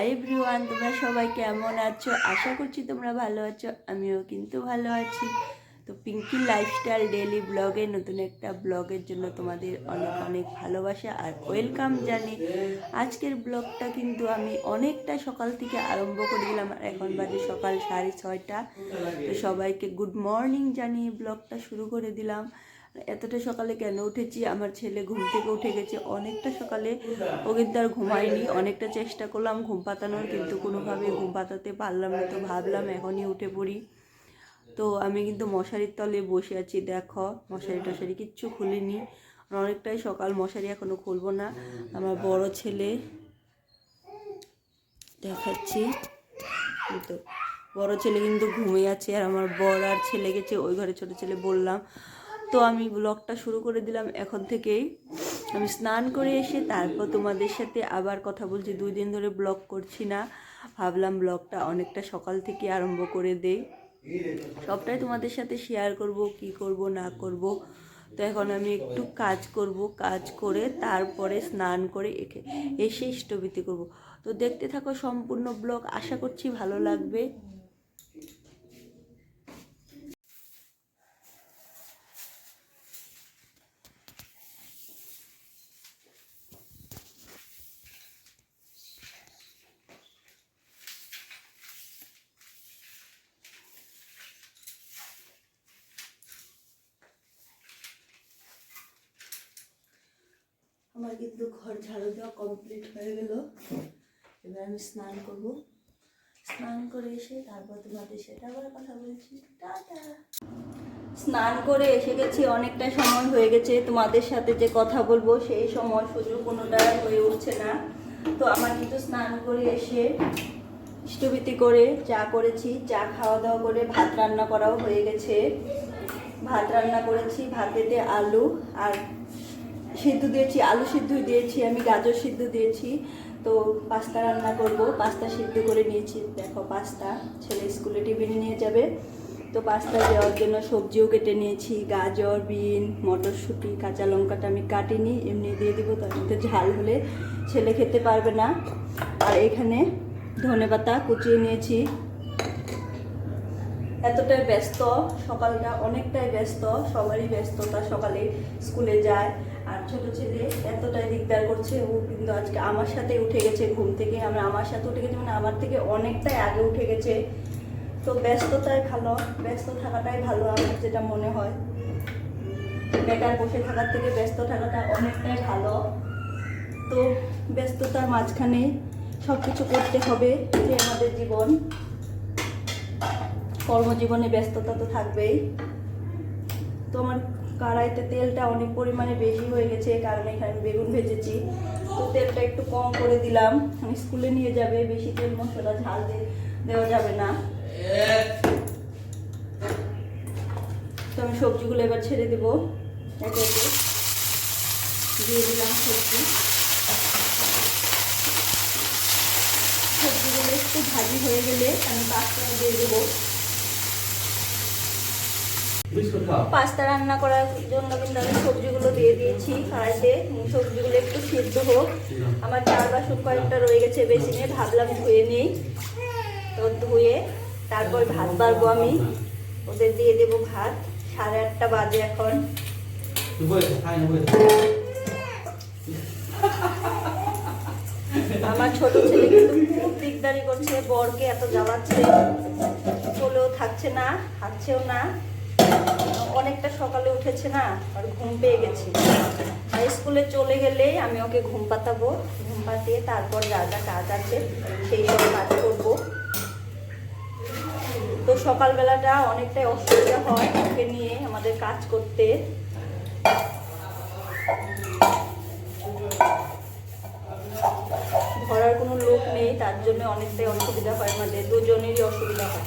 Hi everyone তোমরা সবাই কেমন আছো? আশা করছি তোমরা ভালো আছো, আমিও কিন্তু ভালো আছি। তো পিঙ্কি লাইফস্টাইল ডেলি ব্লগে নতুন একটা ব্লগের জন্য তোমাদের অনেক অনেক ভালোবাসা আর ওয়েলকাম জানি আজকের ব্লগটা কিন্তু আমি অনেকটা সকাল থেকে আরম্ভ করে দিলাম। আর এখন বাজে সকাল সাড়ে ছয়টা। তো সবাইকে গুড মর্নিং জানিয়ে ব্লগটা শুরু করে দিলাম। এতটা সকালে কেন উঠেছি? আমার ছেলে ঘুম থেকে উঠে গেছে। অনেকটা সকালে ও কিন্তু আর ঘুমায়নি। অনেকটা চেষ্টা করলাম ঘুম পাতানোর, কিন্তু কোনোভাবে ঘুম পাতাতে পারলাম না। তো ভাবলাম এখনই উঠে পড়ি। তো আমি কিন্তু মশারির তলে বসে আছি। দেখো, মশারি টশারি কিচ্ছু খুলিনি। অনেকটাই সকাল, মশারি এখনও খুলবো না। আমার বড় ছেলে দেখাচ্ছি। তো বড় ছেলে কিন্তু ঘুমিয়ে আছে। আর আমার বড় আর ছেলে গেছে। ওই ঘরে ছোট ছেলে বললাম তো আমি ব্লগটা শুরু করে দিলাম এখন থেকেই। আমি স্নান করে এসে তারপর তোমাদের সাথে আবার কথা বলছি। দুই দিন ধরে ব্লগ করছি না। ভাবলাম ব্লগটা অনেকটা সকাল থেকে আরম্ভ করে দেই। সবটাই তোমাদের সাথে শেয়ার করব, কি করব, না করব। তো এখন আমি একটু কাজ করব, কাজ করে তারপরে স্নান করে এসে স্টবিতে করব। তো দেখতে থাকো সম্পূর্ণ ব্লগ আশা করছি ভালো লাগবে। আমার কিন্তু ঘর ঝাড়ু দেওয়া কমপ্লিট হয়ে গেল। এবার আমি স্নান করব। স্নান করে এসে তারপর তোমাদের সেটা আবার কথা বলছি। টাটা। স্নান করে এসে গেছি, অনেকটা সময় হয়ে গেছে। তোমাদের সাথে যে কথা বলব, সেই সময় সুযোগ কোনোটা হয়ে উঠছে না। তো আমার কিন্তু স্নান করে এসে ইষ্টবিতি করে চা করেছি, চা খাওয়া দাওয়া করে ভাত রান্না করাও হয়ে গেছে। ভাত রান্না করেছি, ভাতেতে আলু আর সিদ্ধ দিয়েছি, আলু সিদ্ধ দিয়েছি, আমি গাজর সিদ্ধ দিয়েছি। তো পাস্তা রান্না করব। পাস্তা সিদ্ধ করে নিয়েছি। দেখো পাস্তা, ছেলে স্কুলে টিফিনে নিয়ে যাবে। তো পাস্তা দেওয়ার জন্য সবজিও কেটে নিয়েছি, গাজর, বিন, মটরশুঁটি, কাঁচা লঙ্কাটা আমি কাটিনি, এমনি দিয়ে দিব, তার মধ্যে ঝাল হলে ছেলে খেতে পারবে না। আর এখানে ধনেপাতা কুচিয়ে নিয়েছি। এতটাই ব্যস্ত, সকালটা অনেকটাই ব্যস্ত, সবারই ব্যস্ততা, সকালে স্কুলে যায়। আর ছোট ছেলে এতটাই দিকদার করছে, ও কিন্তু আজকে আমার সাথে উঠে গেছে ঘুম থেকে। আমরা আমার সাথে উঠে গেছে মানে আমার থেকে অনেকটাই আগে উঠে গেছে। তো ব্যস্ততাই ভালো, ব্যস্ত থাকাটাই ভালো আমার যেটা মনে হয়। বেকার বসে থাকার থেকে ব্যস্ত থাকাটা অনেকটাই ভালো। তো ব্যস্ততার মাঝখানে সব কিছু করতে হবে যে আমাদের জীবন। কর্মজীবনে ব্যস্ততা তো থাকবেই। তো আমার কড়াইতে তেলটা অনেক পরিমাণে বেশি হয়ে গেছে কারণ এখানে বেগুন ভেজেছি। তো তেলটা একটু কম করে দিলাম। স্কুলে নিয়ে যাবে, বেশি তেল মশলা, ঝাল দিয়ে দেওয়া যাবে না। তো আমি সবজিগুলো এবার ছেড়ে দেবো। একে একে দিয়ে দিলাম সবজি। সবজিগুলো একটু ভাজি হয়ে গেলে আমি পাস্তাটা দিয়ে দেবো। পাস্তা রান্না করার জন্য কিন্তু আমি সবজিগুলো দিয়ে দিয়েছি। কড়াইতে সবজিগুলো একটু সিদ্ধ হোক। আমার চার বাসন কয়েকটা রয়ে গেছে বেসিনে ভাবলাম ধুয়ে নিই। তো ধুয়ে তারপর ভাত বাড়বো আমি। ওদের দিয়ে দেবো ভাত। সাড়ে আটটা বাজে এখন। আমার ছোট ছেলে কিন্তু খুব দিকদারি করছে বরকে এত জ্বালাচ্ছে। চলেও থাকছে না হাঁটছেও না। অনেকটা সকালে উঠেছে না, আর ঘুম পেয়ে গেছি। আর স্কুলে চলে গেলেই আমি ওকে ঘুম পাতাবো, ঘুম পাতিয়ে তারপর যা যা কাজ আছে সেই সব কাজ করব। তো সকালবেলাটা অনেকটাই অসুবিধা হয় ওকে নিয়ে আমাদের কাজ করতে। ধরার কোনো লোক নেই, তার জন্য অনেকটাই অসুবিধা হয় আমাদের দুজনেরই অসুবিধা হয়।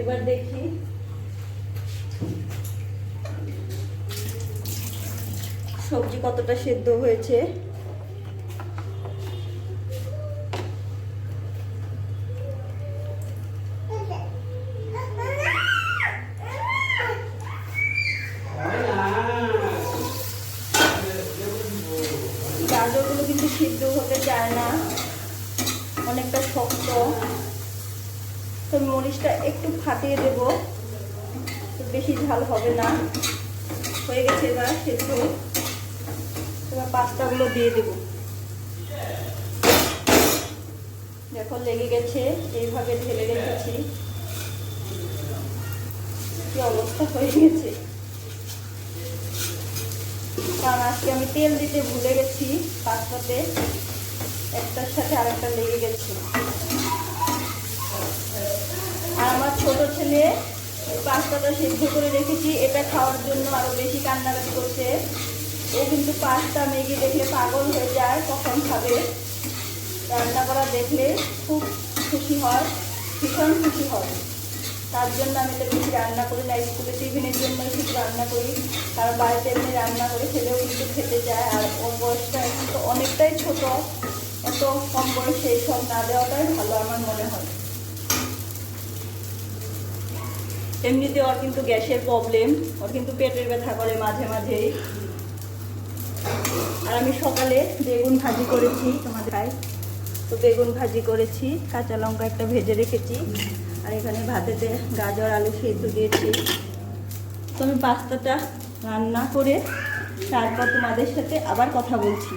এবার দেখি। সবজি কতটা সেদ্ধ হয়েছে? গাজরগুলো কিন্তু সিদ্ধ হতে চায় না। অনেকটা শক্ত। তো মরিচটা একটু ফাটিয়ে দেব। বেশি ঝাল হবে না। হয়ে গেছে এবার সেদ্ধ। এবার পাস্তাগুলো দিয়ে দেব। দেখো লেগে গেছে, এইভাবে ঢেলে রেখেছি। কি অবস্থা হয়ে গেছে। কারণ আজকে আমি তেল দিতে ভুলে গেছি পাস্তাতে। একটার সাথে আরেকটা লেগে গেছে। আর আমার ছোট ছেলে পাস্তাটা সিদ্ধ করে রেখেছি। এটা খাওয়ার জন্য আরও বেশি কান্নাকাটি করছে। ও কিন্তু পাস্তা ম্যাগি দেখলে পাগল হয়ে যায়, কখন খাবে? রান্না করা দেখলে খুব খুশি হয়, ভীষণ খুশি হয়। তার জন্য আমি তো বেশি রান্না করি না, স্কুলে টিফিনের জন্য কিছু রান্না করি। কারণ বাড়িতে এমনি রান্না করে খেলেও কিন্তু খেতে চায় আর ওর বয়সটা এখন তো অনেকটাই ছোট। এত কম বয়সে এইসব না দেওয়াটাই ভালো আমার মনে হয়। এমনিতে ওর কিন্তু গ্যাসের প্রবলেম ওর কিন্তু পেটের ব্যথা করে মাঝে মাঝেই। আর আমি সকালে বেগুন ভাজি করেছি তোমাদের খাই তো বেগুন ভাজি করেছি, কাঁচা লঙ্কা একটা ভেজে রেখেছি, আর এখানে ভাতেতে গাজর, আলু সেদ্ধ দিয়েছি। তো আমি পাস্তাটা রান্না করে তারপর তোমাদের সাথে আবার কথা বলছি।